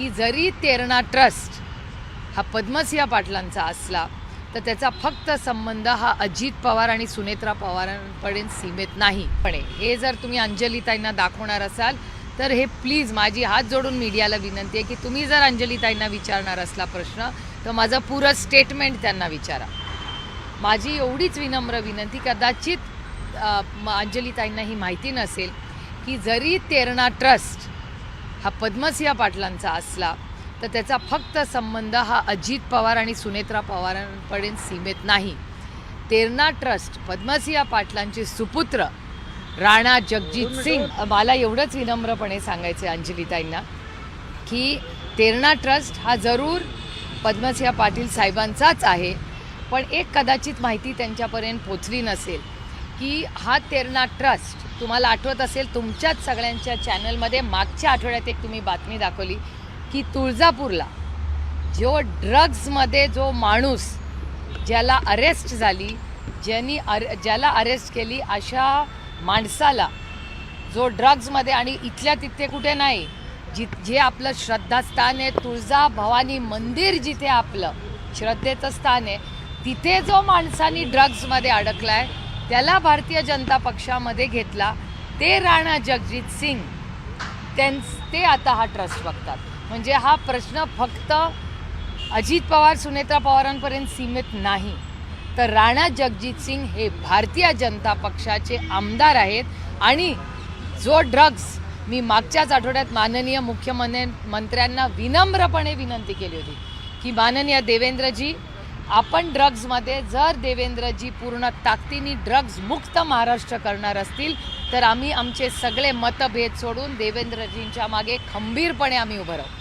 की जरी तेरणा ट्रस्ट हा पद्मसिंह पाटलांचा असला तर त्याचा फक्त संबंध हा अजित पवार आणि सुनेत्रा पवारांपर्यंत सीमित नाही. पण हे जर तुम्ही अंजलीताईंना दाखवणार असाल तर हे प्लीज माझी हात जोडून मीडियाला विनंती आहे की तुम्ही जर अंजलीताईंना विचारणार असला प्रश्न तर माझं पुरं स्टेटमेंट त्यांना विचारा. माझी एवढीच विनम्र विनंती कदाचित अंजलीताईंना ही माहिती नसेल की जरी तेरणा ट्रस्ट हा पद्मसिंह पाटलांचा असला तर त्याचा फक्त संबंध हा अजित पवार आणि सुनेत्रा पवारांपर्यंत सीमित नाही. तेरणा ट्रस्ट पद्मसिंह पाटलांचे सुपुत्र राणा जगजित सिंग मला एवढंच विनम्रपणे सांगायचं आहे अंजलीताईंना की तेरणा ट्रस्ट हा जरूर पद्मसिंह पाटील साहेबांचाच आहे पण एक कदाचित माहिती त्यांच्यापर्यंत पोचली नसेल की हा तेरणा ट्रस्ट तुम्हाला आठवत असेल तुमच्याच सगळ्यांच्या चॅनलमध्ये मागच्या आठवड्यात एक तुम्ही बातमी दाखवली की तुळजापूरला जो ड्रग्जमध्ये जो माणूस ज्याला अरेस्ट झाली ज्यांनी अरे ज्याला अरेस्ट केली अशा माणसाला जो ड्रग्जमध्ये आणि इथल्या तिथे कुठे नाही जि जे आपलं श्रद्धास्थान आहे तुळजा भवानी मंदिर जिथे आपलं श्रद्धेचं स्थान आहे तिथे जो माणसानी ड्रग्जमध्ये आहे त्याला भारतीय जनता पक्षामध्ये घेतला. ते राणा जगजित सिंग. त्यांच ते आता हा ट्रस्ट बघतात. म्हणजे हा प्रश्न फक्त अजित पवार सुनेत्रा पवारांपर्यंत सीमित नाही. तर राणा जगजित सिंग हे भारतीय जनता पक्षाचे आमदार आहेत आणि जो ड्रग्ज मी मागच्याच आठवड्यात माननीय मुख्यमंत्र्यांना मंत्र्यांना विनम्रपणे विनंती केली होती की माननीय देवेंद्रजी आपण ड्रग्जमध्ये जर देवेंद्रजी पूर्ण ताकदीने ड्रग्ज मुक्त महाराष्ट्र करणार असतील तर आम्ही आमचे सगळे मतभेद सोडून देवेंद्रजींच्या मागे खंबीरपणे आम्ही उभं राहू.